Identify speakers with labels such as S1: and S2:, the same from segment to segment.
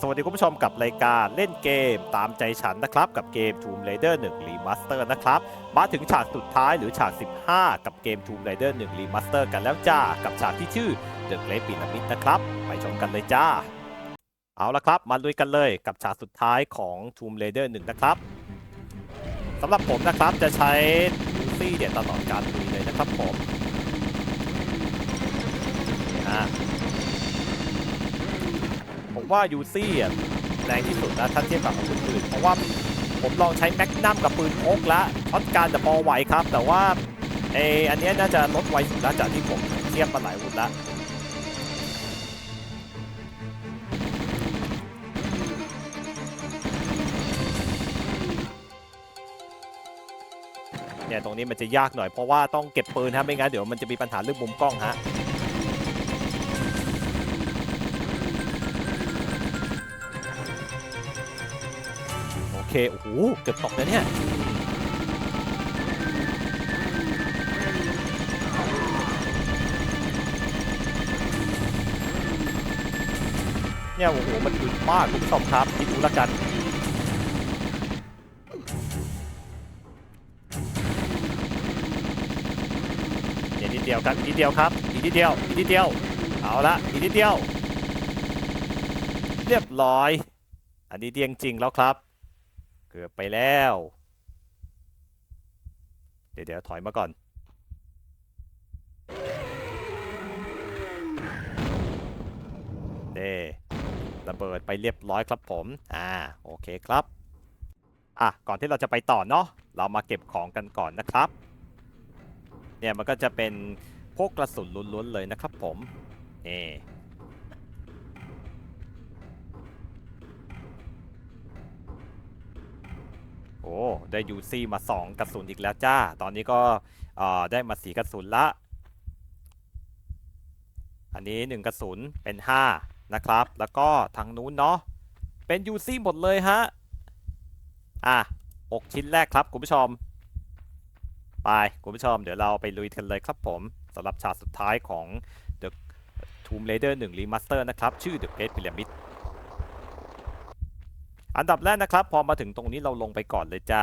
S1: สวัสดีคุณผู้ชมกับรายการเล่นเกมตามใจฉันนะครับ กับเกม Tomb Raider 1 Remaster นะครับ มาถึงฉากสุดท้ายหรือฉาก 15 กับเกม Tomb Raider 1 Remaster กันแล้วจ้า กับฉากที่ชื่อ The Great Pyramid นะครับ ไปชมกันเลยจ้า เอาละครับ มาลุยกันเลยกับฉากสุดท้ายของ Tomb Raider 1 นะครับสำหรับผมนะครับจะใช้ลูซี่เดี๋ยวตลอดการลุยเลยนะครับผมนี่ฮะ ผมว่ายูซี่อะแรงที่สุดนะถ้าเทียบกับอาวุธอื่นเพราะว่าผมลองใช้แม็กนัมกับปืนพกแล้วช็อตการจะพอไหวครับ แต่ว่าไออันเนี้ยน่าจะลดไวสุดแล้วจากที่ผมเทียบมาหลายวุธแล้วเนี่ยตรงนี้มันจะยากหน่อยเพราะว่าต้องเก็บปืนฮะไม่งั้นเดี๋ยวมันจะมีปัญหาเรื่องมุมกล้องฮะ เคโอ้โหเกือบตกแล้วเนี่ยเนี่ยโอ้โหมันอึดมากคุณผู้ชมครับคิดดูล้วกันเนี่ยนิดเดียวครับนิดเดียวครับอีกนิดเดียวอีกนิดเดียวเอาละอีกนิดเดียว เรียบร้อย อันนี้เดียงจริงแล้วครับ เกือบไปแล้ว เดี๋ยวเดี๋ยวถอยมาก่อน เด้ระเบิดไปเรียบร้อยครับผม อ่า โอเคครับ อะ ก่อนที่เราจะไปต่อเนาะ เรามาเก็บของกันก่อนนะครับ เนี่ยมันก็จะเป็นพวกกระสุนล้วนๆเลยนะครับผม นี่ โอ้ได้ยูซี่มา 2กระสุนอีกแล้วจ้า ตอนนี้ก็ได้มาสีกระสุนละ อันนี้ 1 กระสุนเป็น 5 นะครับ แล้วก็ทางนู้นเนาะเป็นยูซี่หมดเลยฮะ อะ6ชิ้นแรกครับคุณผู้ชม ไปคุณผู้ชม เดี๋ยวเราไปลุยกันเลยครับผมสำหรับฉากสุดท้ายของ The Tomb Raider 1 Remaster นะครับ ชื่อ The Great Pyramid อันดับแรกนะครับ พอมาถึงตรงนี้เราลงไปก่อนเลยจ้า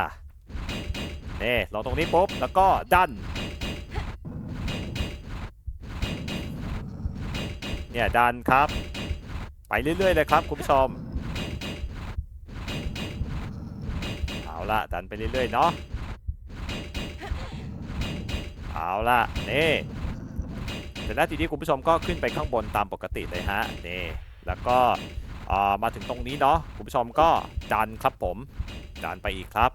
S1: เน่ลงตรงนี้ปุ๊บแล้วก็ดันเนี่ยดันครับ ไปเรื่อยๆเลยครับคุณผู้ชมเอาละดันไปเรื่อยๆเนาะเอาละนี่เสร็จแล้วทีนี้คุณผู้ชมก็ขึ้นไปข้างบนตามปกติเลยฮะนี่แล้วก็ มาถึงตรงนี้เนาะคุณผู้ชมก็ดันครับผมดันไปอีกครับ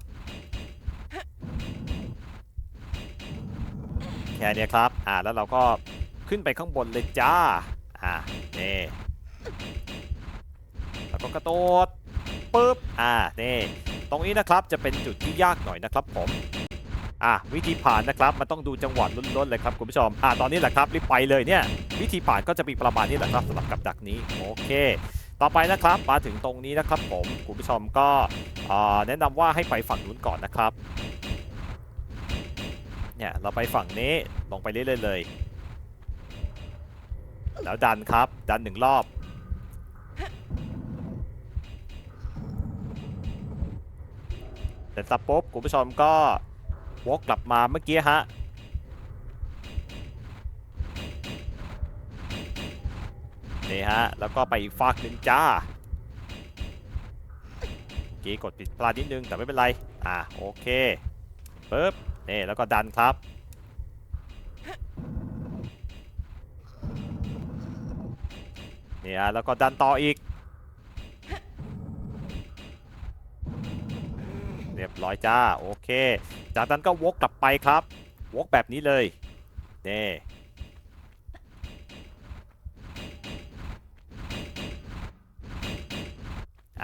S1: แค่นี้ครับ อ่าแล้วเราก็ขึ้นไปข้างบนเลยจ้า อ่านี่แล้วก็กระโดดปึ๊บ อ่านี่ตรงนี้นะครับจะเป็นจุดที่ยากหน่อยนะครับผมอะวิธีผ่านนะครับมันต้องดูจังหวะล้นๆเลยครับคุณผู้ชมอะตอนนี้แหละครับรีบไปเลยเนี่ยวิธีผ่านก็จะมีประมาณนี้แหละครับสำหรับกับดักนี้โอเค ต่อไปนะครับมาถึงตรงนี้นะครับผมคุณผู้ชมก็แนะนำว่าให้ไปฝั่งนู้นก่อนนะครับเนี่ยเราไปฝั่งนี้ลงไปเรื่อยๆเลย แล้วดันครับดันหนึ่งรอบเสร็จสับปุ๊บคุณผู้ชมก็วกกลับมาเมื่อกี้ฮะ นี่ฮะ แล้วก็ไปอีกฝากหนึ่งจ้าเกี้กดผิดพลาดนิดนึงแต่ไม่เป็นไร อ่าโอเคปึ๊บนี่แล้วก็ดันครับนี่ฮะแล้วก็ดันต่ออีก เรียบร้อยจ้า โอเค จากนั้นก็วกกลับไปครับ วกแบบนี้เลยนี่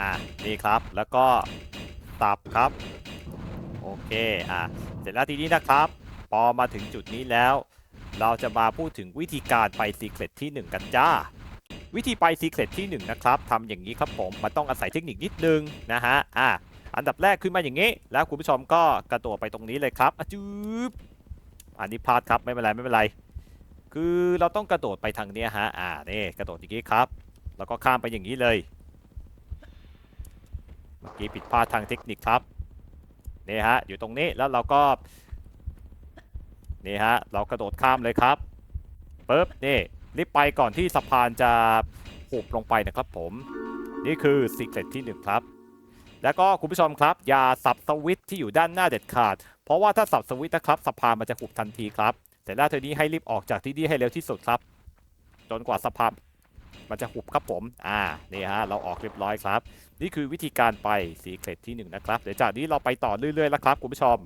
S1: อะนี่ครับแล้วก็ตับครับ โอเคอะเสร็จแล้วทีนี้นะครับ พอมาถึงจุดนี้แล้ว เราจะมาพูดถึงวิธีการไปซีเครตที่ 1 กันจ้า วิธีไปซีเครตที่ 1 นะครับทำอย่างนี้ครับผมมันต้องอาศัยเทคนิคนิดนึงนะฮะอะอันดับแรกขึ้นมาอย่างนี้ แล้วคุณผู้ชมก็กระโดดไปตรงนี้เลยครับอะจืบอันนี้พลาดครับไม่เป็นไรไม่เป็นไร คือเราต้องกระโดดไปทางเนี้ยฮะอ่านี่กระโดดอย่างนี้ครับ แล้วก็ข้ามไปอย่างนี้เลย เมื่อกี้ผิดพลาดทางเทคนิคครับนี่ฮะอยู่ตรงนี้แล้วเราก็นี่ฮะเรากระโดดข้ามเลยครับปึ๊บนี่รีบไปก่อนที่สะพานจะหุบลงไปนะครับผมนี่คือซีเครตที่หนึ่งครับ แล้วก็คุณผู้ชมครับ อย่าสับสวิตที่อยู่ด้านหน้าเด็ดขาด เพราะว่าถ้าสับสวิตนะครับสะพานมันจะหุบทันทีครับ แต่แล้วเธอนี้ให้รีบออกจากที่นี่ให้เร็วที่สุดครับ จนกว่าสะพาน มันจะหุบครับผม อ่า นี่ฮะ เราออกเรียบร้อยครับ นี่คือวิธีการไปสีเครตที่หนึ่งนะครับ เดี๋ยวจากนี้เราไปต่อเรื่อยๆแล้วครับคุณผู้ชม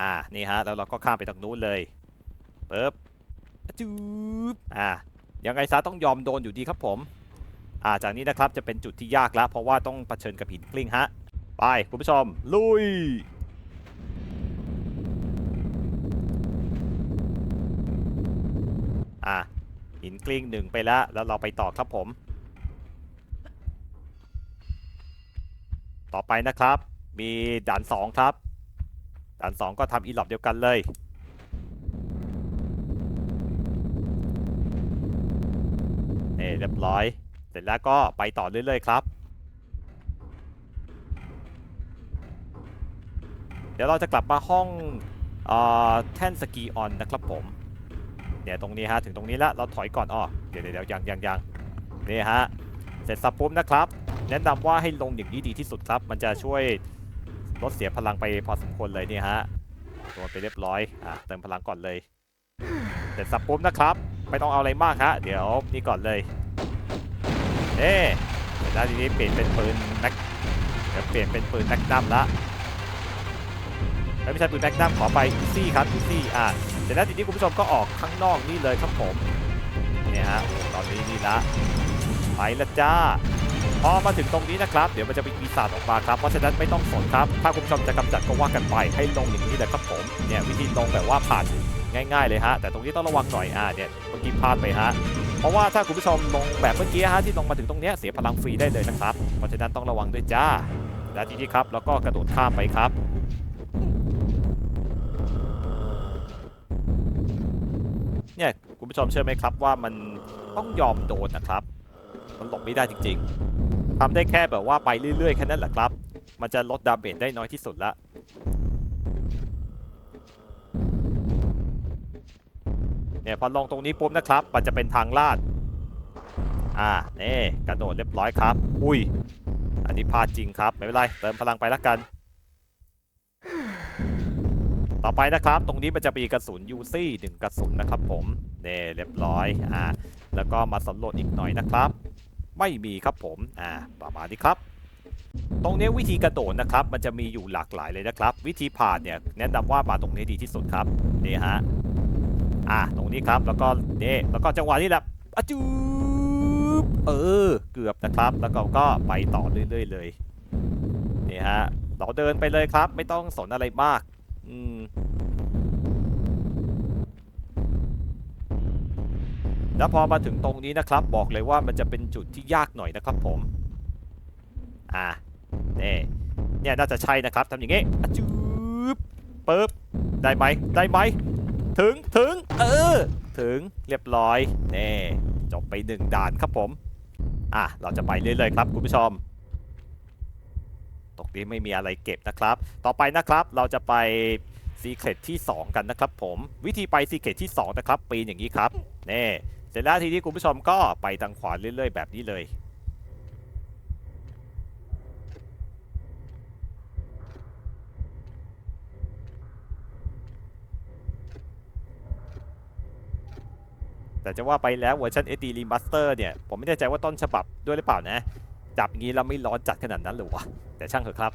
S1: อ่า นี่ฮะ แล้วเราก็ข้ามไปทางนู้นเลยปึ๊บจูบอ่า ยังไงซะต้องยอมโดนอยู่ดีครับผม อ่า จากนี้นะครับจะเป็นจุดที่ยากแล้ว เพราะว่าต้องเผชิญกับหินกลิ้งฮะ ไปคุณผู้ชม ลุย อะหินกลิ้งหนึ่งไปแล้วแล้วเราไปต่อครับผม ต่อไปนะครับ มีด่านสองครับ ด่านสองก็ทำอีหลอบเดียวกันเลยนี่เรียบร้อย เสร็จแล้วก็ไปต่อเรื่อยๆครับ เดี๋ยวเราจะกลับมาห้องเอ่อแท่นสกีออนนะครับผม เนี่ยตรงนี้ฮะถึงตรงนี้แล้วเราถอยก่อนอ้อเดี๋ยวเดี๋ยวยวยังยังยังนี่ฮะเสร็จสับปุ๊บนะครับ แนะนำว่าให้ลงอย่างนี้ดีที่สุดครับ มันจะช่วยลดเสียพลังไปพอสมควรเลยนี่ฮะโดนไปเรียบร้อยอะเติมพลังก่อนเลยเสร็จสับปุ๊บนะครับไม่ต้องเอาอะไรมากฮะเดี๋ยวนี่ก่อนเลยเอ๊เดี๋ยวหน้าทีนี้เปลี่ยนเป็นปืนแม็กเดี๋ยวเปลี่ยนเป็นปืนแม็กนัมละไม่ใช่ปืนแม็กนัมขอไปอีซี่ครับอีซี่อะ เสร็จแล้วทีนี้คุณผู้ชมก็ออกข้างนอกนี่เลยครับผมเนี่ยฮะตอนนี้นี่ละไปละจ้าพอมาถึงตรงนี้นะครับ เดี๋ยวมันจะมีปีศาจออกมาครับ เพราะฉะนั้นไม่ต้องสนครับ ถ้าคุณผู้ชมจะกำจัดก็ว่ากันไปให้ลงอย่างนี้เลยครับผม เนี่ยวิธีลงแบบว่าผ่านง่าย ๆเลยฮะ แต่ตรงนี้ต้องระวังหน่อยอ่าเนี่ยเมื่อกี้พลาดไปฮะ เพราะว่าถ้าคุณผู้ชมลงแบบเมื่อกี้ฮะที่ลงมาถึงตรงเนี้ยเสียพลังฟรีได้เลยนะครับ เพราะฉะนั้นต้องระวังด้วยจ้าและทีนี้ครับแล้วก็กระโดดข้ามไปครับ เนี่ยคุณผู้ชมเชื่อไหมครับว่ามันต้องยอมโดนนะครับ มันหลบไม่ได้จริงๆทำได้แค่แบบว่าไปเรื่อยๆแค่นั้นแหละครับ มันจะลดดาเมจได้น้อยที่สุดละเนี่ยพอลงตรงนี้ปุ๊บนะครับ มันจะเป็นทางลาด อ่านี่กระโดดเรียบร้อยครับ อุ้ย อันนี้พลาดจริงครับ ไม่เป็นไร เติมพลังไปแล้วกัน ต่อไปนะครับ ตรงนี้มันจะมีกระสุนยูซี่หนึ่งกระสุนนะครับผมเนี่เรียบร้อยอ่าแล้วก็มาสำรวจอีกหน่อยนะครับ ไม่มีครับผมอ่าประมาณนี้ครับ ตรงนี้วิธีกระโดดนะครับ มันจะมีอยู่หลากหลายเลยนะครับ วิธีผ่านเนี่ยแนะนำว่ามาตรงนี้ดีที่สุดครับนี่ฮะอ่าตรงนี้ครับแล้วก็นี่แล้วก็จังหวะนี้แหละอจูบเออเกือบนะครับ แล้วก็ก็ไปต่อเรื่อยๆเลยนี่ฮะเราเดินไปเลยครับ ไม่ต้องสนอะไรมาก อืมแล้วพอมาถึงตรงนี้นะครับ บอกเลยว่ามันจะเป็นจุดที่ยากหน่อยนะครับผม อ่านี่เนี่ยน่าจะใช่นะครับทำอย่างงี้อะจืบปึ๊บได้ไหมได้ไหมถึงถึงเออ ถึงเรียบร้อยนี่จบไปหนึ่งด่านครับผม อะเราจะไปเรื่อยๆครับคุณผู้ชม ตรงนี้ไม่มีอะไรเก็บนะครับ ต่อไปนะครับเราจะไปซีเครตที่ 2 กันนะครับผมวิธีไปซีเครตที่ 2 นะครับ ปีนอย่างนี้ครับนี่เสร็จแล้วทีนี้คุณผู้ชมก็ไปทางขวาเรื่อยๆ แบบนี้เลย แต่จะว่าไปแล้วเวอร์ชัน SD Remaster เนี่ย ผมไม่แน่ใจว่าต้นฉบับด้วยหรือเปล่านะ จับอย่างนี้แล้วไม่ร้อนจัดขนาดนั้นหรือวะแต่ช่างเถอะครับ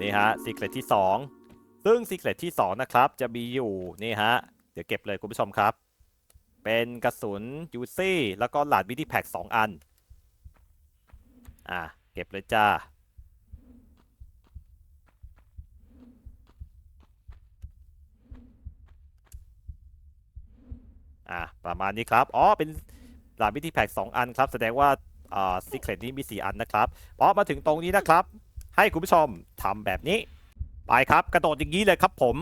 S1: นี่ฮะซีเครตที่ 2 ซึ่งซีเครตที่ 2 นะครับ จะมีอยู่ นี่ฮะ เดี๋ยวเก็บเลยคุณผู้ชมครับ เป็นกระสุนยูซี่แล้วก็หลาดวิดีแพ็ก2อัน อะ เก็บเลยจ้า อะประมาณนี้ครับ อ๋อ เป็นหลาดวิธีแพ็ก2อันครับ แสดงว่าอ่าซีเครตนี้มี 4 อันนะครับพอมาถึงตรงนี้นะครับ ให้คุณผู้ชมทำแบบนี้ ไปครับ กระโดดอย่างนี้เลยครับผม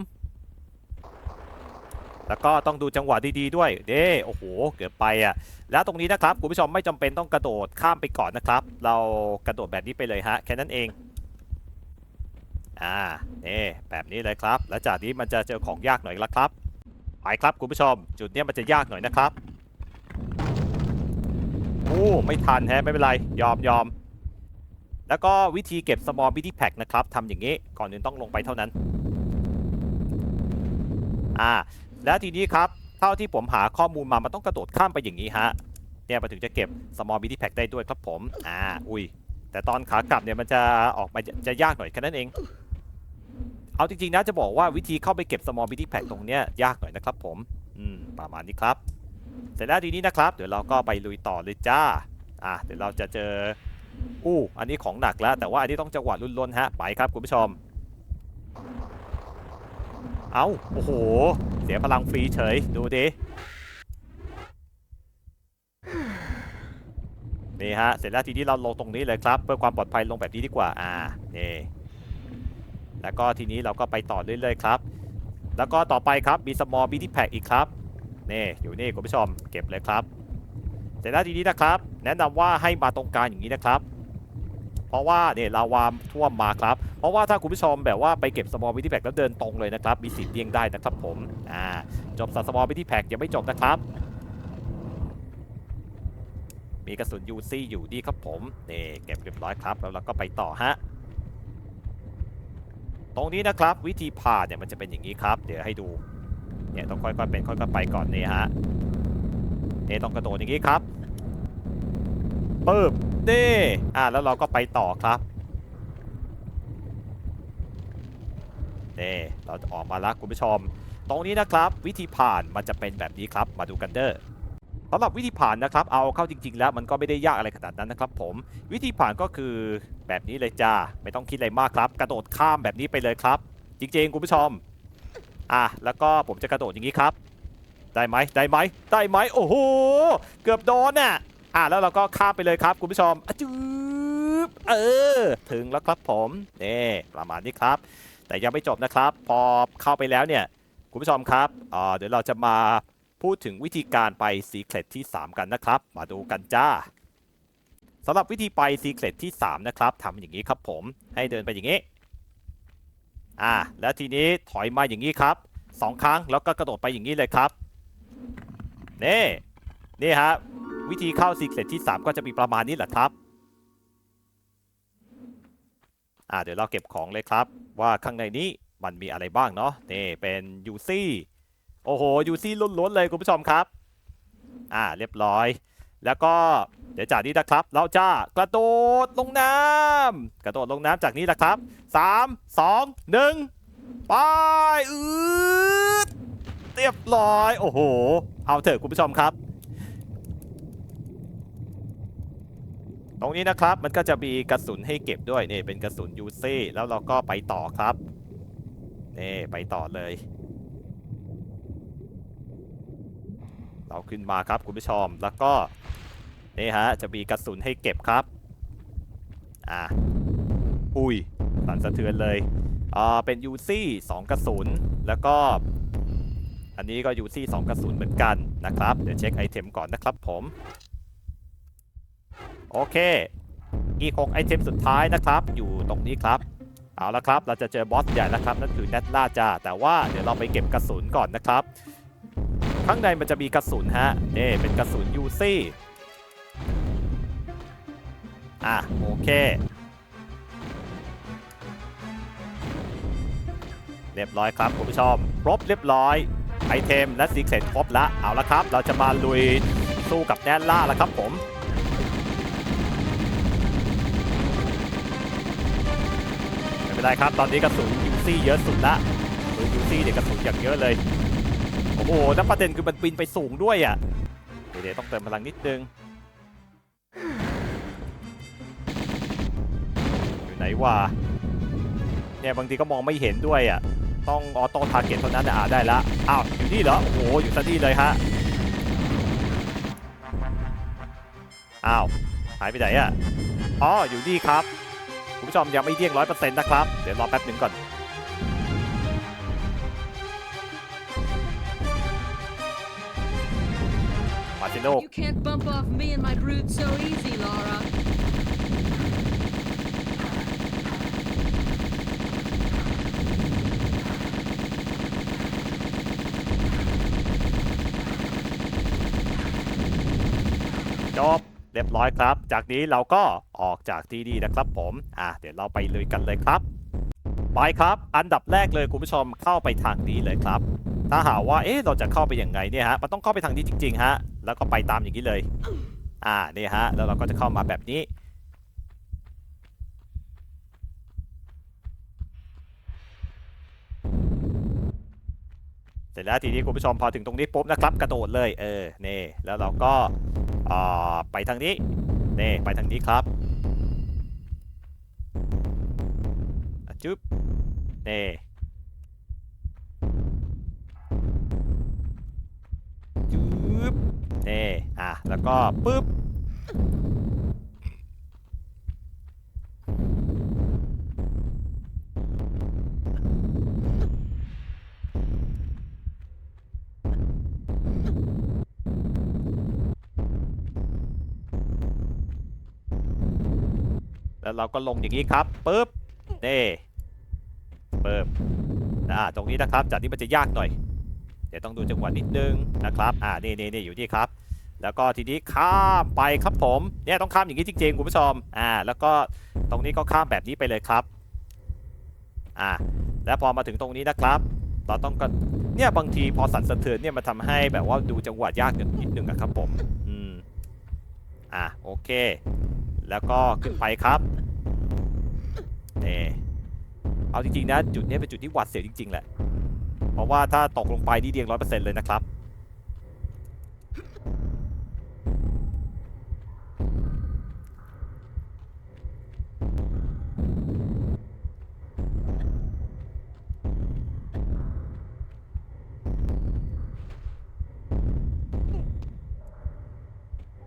S1: แล้วก็ต้องดูจังหวะดีๆด้วย เด้โอ้โห เกือบไปอะ แล้วตรงนี้นะครับคุณผู้ชมไม่จำเป็นต้องกระโดดข้ามไปก่อนนะครับ เรากระโดดแบบนี้ไปเลยฮะ แค่นั้นเองอ่าเนี่แบบนี้เลยครับ แล้วจากนี้มันจะเจอของยากหน่อยละครับ ไปครับคุณผู้ชม จุดนี้มันจะยากหน่อยนะครับโอ้ไม่ทันแฮะไม่เป็นไร ยอมยอมแล้วก็วิธีเก็บ small bitty pack นะครับทำอย่างนี้ก่อนอื่นต้องลงไปเท่านั้นอ่าแล้วทีนี้ครับเท่าที่ผมหาข้อมูลมามันต้องกระโดดข้ามไปอย่างนี้ฮะเนี่ยมันถึงจะเก็บ small bitty pack ได้ด้วยครับผมอ่าอุ้ยแต่ตอนขากลับเนี่ยมันจะออกมาจะจะยากหน่อยแค่นั้นเอง เอาจริงๆนะจะบอกว่าวิธีเข้าไปเก็บ small bitty pack ตรงเนี้ยยากหน่อยนะครับผม อืมประมาณนี้ครับ เสร็จแล้วทีนี้นะครับ เดี๋ยวเราก็ไปลุยต่อเลยจ้า อะเดี๋ยวเราจะเจอ อู้ อันนี้ของหนักแล้ว แต่ว่าอันนี้ต้องจังหวะลุ้นฮะ ไปครับคุณผู้ชม เอาโอ้โห เสียพลังฟรีเฉย ดูดิ นี่ฮะ เสร็จแล้วทีนี้เราลงตรงนี้เลยครับ เพื่อความปลอดภัยลงแบบนี้ดีกว่า อ่า นี่ แล้วก็ทีนี้เราก็ไปต่อเรื่อยๆครับ แล้วก็ต่อไปครับมี small bitty pack อีกครับนี่อยู่นี่คุณผู้ชมเก็บเลยครับเสร็จแล้วทีนี้นะครับ แนะนำว่าให้มาตรงกลางอย่างนี้นะครับ เพราะว่าเนี่ยลาวามท่วมมาครับ เพราะว่าถ้าคุณผู้ชมแบบว่าไปเก็บ small bitty pack แล้วเดินตรงเลยนะครับ มีสิทธิ์เลี่ยงได้นะครับผมอ่าจบสัตว์ small bitty pack ยังไม่จบนะครับมีกระสุนยูซี่อยู่ดีครับผมนี่เก็บเรียบร้อยครับ แล้วเราก็ไปต่อฮะ ตรงนี้นะครับวิธีผ่านเนี่ยมันจะเป็นอย่างนี้ครับ เดี๋ยวให้ดูเนี่ยต้องค่อยๆเป็นค่อยๆไปก่อนนี่ฮะเนี่ต้องกระโดดอย่างนี้ครับปึ๊บนี่อ่าแล้วเราก็ไปต่อครับนี่เราจะออกมาแล้วคุณผู้ชม ตรงนี้นะครับ วิธีผ่านมันจะเป็นแบบนี้ครับมาดูกันเด้อำหรับวิธีผ่านนะครับ เอาเข้าจริง ๆ แล้วมันก็ไม่ได้ยากอะไรขนาดนั้นนะครับ ผมวิธีผ่านก็คือแบบนี้เลยจ้าไม่ต้องคิดอะไรมากครับ กระโดดข้ามแบบนี้ไปเลยครับ จริงๆคุณผู้ชมอะแล้วก็ผมจะกระโดดอย่างนี้ครับ ได้ไหมได้ไหมได้ไหมโอ้โหเกือบโดนน่ะอะแล้วเราก็ข้ามไปเลยครับคุณผู้ชมอจืบเออ ถึงแล้วครับผมนี่ประมาณนี้ครับ แต่ยังไม่จบนะครับ พอเข้าไปแล้วเนี่ยคุณผู้ชมครับอ่าเดี๋ยวเราจะมา พูดถึงวิธีการไป Secret ที่ 3 กันนะครับ มาดูกันจ้าสำหรับวิธีไป Secret ที่ 3 นะครับทำอย่างนี้ครับผมให้เดินไปอย่างนี้ อ่า แล้วทีนี้ถอยมาอย่างนี้ครับสองครั้งแล้วก็กระโดดไปอย่างนี้เลยครับ นี่ นี่ฮะวิธีเข้า Secret ที่ 3 ก็จะมีประมาณนี้แหละครับ อ่าเดี๋ยวเราเก็บของเลยครับ ว่าข้างในนี้มันมีอะไรบ้างเนาะนี่เป็นยูซี่ โอ้โหยูซี่ล้นๆเลยคุณผู้ชมครับ อ่าเรียบร้อย แล้วก็เดี๋ยวจากนี้นะครับ เราจะกระโดดลงน้ำกระโดดลงน้ำจากนี้นะครับ3 2 1ไปอืดเรียบร้อย โอ้โห เอาเถอะคุณผู้ชมครับ ตรงนี้นะครับมันก็จะมีกระสุนให้เก็บด้วยนี่เป็นกระสุนยูซี่แล้วเราก็ไปต่อครับนี่ไปต่อเลย เราขึ้นมาครับคุณผู้ชม แล้วก็นี่ฮะจะมีกระสุนให้เก็บครับ อะ อุ้ยสั่นสะเทือนเลยอ่าเป็นยูซี่สองกระสุน แล้วก็ อันนี้ก็ยูซี่สองกระสุนเหมือนกันนะครับ เดี๋ยวเช็คไอเทมก่อนนะครับผม โอเค อีก6ไอเทมสุดท้ายนะครับ อยู่ตรงนี้ครับ เอาละครับ เราจะเจอบอสใหญ่แล้วครับ นั่นคือแนทล่าจ้าแต่ว่าเดี๋ยวเราไปเก็บกระสุนก่อนนะครับ ข้างในมันจะมีกระสุนฮะนี่เป็นกระสุนยูซี่อะโอเค เรียบร้อยครับคุณผู้ชมครบเรียบร้อยไอเทมและซีเคร็ตครบละเอาละครับ เราจะมาลุยสู้กับแนนล่าแล้วครับผมไม่เป็นไรครับตอนนี้กระสุนยูซี่เยอะสุดละปืนยูซี่เนี่ยกระสุนอย่างเยอะเลย โอ้โหแล้วประเด็นคือมันบินไปสูงด้วยอะ เดี๋ยวต้องเติมพลังนิดนึง อยู่ไหนวะเนี่ยบางทีก็มองไม่เห็นด้วยอะ ต้องออโต้ทาร์เก็ตเท่านั้นนะอ่าได้ละ อ้าว อยู่นี่เหรอ โอ้โห อยู่ซะนี่เลยฮะ อ้าว หายไปไหนอะ อ๋อ อยู่นี่ครับ คุณผู้ชมยังไม่เดี่ยงร้อยเปอร์เซ็นต์นะครับ เดี๋ยวรอแป๊บหนึ่งก่อน มาสิลูก
S2: You can't bump off me and my brood so easy, Laura.
S1: จบเรียบร้อยครับ จากนี้เราก็ออกจากที่นี่นะครับผม อะเดี๋ยวเราไปลุยกันเลยครับ ไปครับ อันดับแรกเลยคุณผู้ชมเข้าไปทางนี้เลยครับ ถ้าหากว่า เอ๊ะเราจะเข้าไปยังไงเนี่ยฮะ มันต้องเข้าไปทางนี้จริงๆฮะ แล้วก็ไปตามอย่างนี้เลย อ่านี่ฮะ แล้วเราก็จะเข้ามาแบบนี้ เสร็จแล้วทีนี้คุณผู้ชมพอถึงตรงนี้ปุ๊บนะครับกระโดดเลย เออ นี่ แล้วเราก็อ่อไปทางนี้ นี่ ไปทางนี้ครับจึ๊บนี่จึ๊บ นี่อะแล้วก็ปึ๊บแล้วเราก็ลงอย่างนี้ครับปึ๊บนี่ปึ๊บอ่าตรงนี้นะครับจากนี้มันจะยากหน่อย เดี๋ยวต้องดูจังหวะนิดนึงนะครับ อ่านี่นี่นี่อยู่นี่ครับ แล้วก็ทีนี้ข้ามไปครับผม เนี่ยต้องข้ามอย่างนี้จริงๆคุณผู้ชม อ่า แล้วก็ตรงนี้ก็ข้ามแบบนี้ไปเลยครับ อ่า แล้วพอมาถึงตรงนี้นะครับ เราต้องก็เนี่ยบางทีพอสั่นสะเทือนเนี่ยมันทำให้แบบว่าดูจังหวะยากนิดนึงอะครับผม อืม อ่าโอเค แล้วก็ขึ้นไปครับเนี่เอาจริงๆนะจุดนี้เป็นจุดที่หวัดเสียวจริงๆแหละ เพราะว่าถ้าตกลงไปนี่เดียงร้อยเปอร์เซ็นต์เลยนะครับ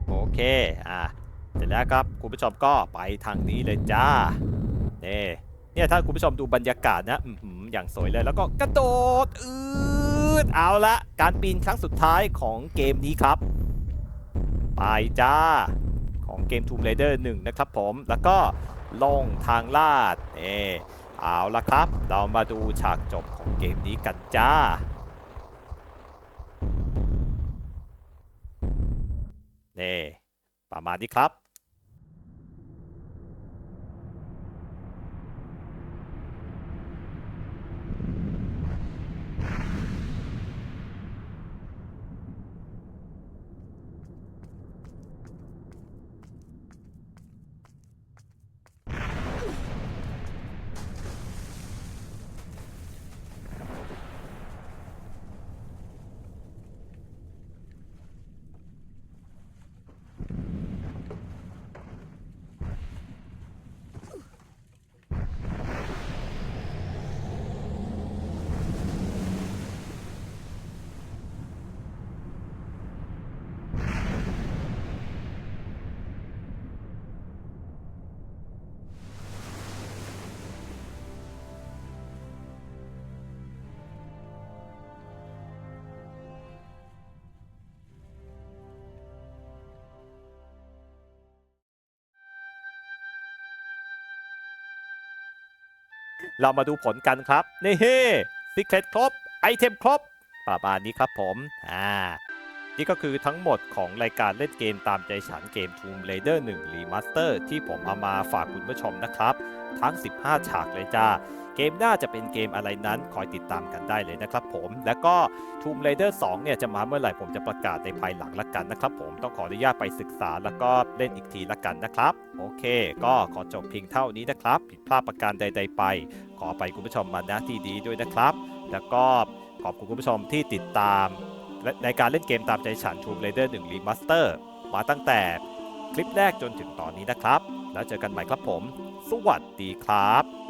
S1: โอเค อะ เสร็จแล้วครับ คุณผู้ชมก็ไปทางนี้เลยจ้า นี่ เนี่ยถ้าคุณผู้ชมดูบรรยากาศนะออย่างสวยเลยแล้วก็กระโดดอืดเอาละการปีนครั้งสุดท้ายของเกมนี้ครับ ไปจ้าของเกม Tomb Raider 1 นะครับผม แล้วก็ลงทางลาดนี่เอาละครับ เรามาดูฉากจบของเกมนี้กันจ้าเน่ประมาณนี้ครับ เรามาดูผลกันครับ นี่เฮ้ซิกเคตครบ ไอเทมครบ ประมาณนี้ครับผม อ่า นี่ก็คือทั้งหมดของรายการเล่นเกมตามใจฉันเกม Tomb Raider 1 Remaster ที่ผมเอามาฝากคุณผู้ชมนะครับ ทั้ง 15 ฉากเลยจ้า เกมหน้าจะเป็นเกมอะไรนั้นคอยติดตามกันได้เลยนะครับผม แล้วก็ Tomb Raider 2 เนี่ยจะมาเมื่อไหร่ผมจะประกาศในภายหลังละกันนะครับผมต้องขออนุญาตไปศึกษาแล้วก็เล่นอีกทีละกันนะครับ โอเค ก็ขอจบเพียงเท่านี้นะครับ ผิดพลาดประการใด ๆ ไป ขอไปคุณผู้ชมมาณที่ดีด้วยนะครับ แล้วก็ขอบคุณคุณผู้ชมที่ติดตามในการเล่นเกมตามใจฉัน Tomb Raider 1 Remaster มาตั้งแต่คลิปแรกจนถึงตอนนี้นะครับ แล้วเจอกันใหม่ครับผม สวัสดีครับ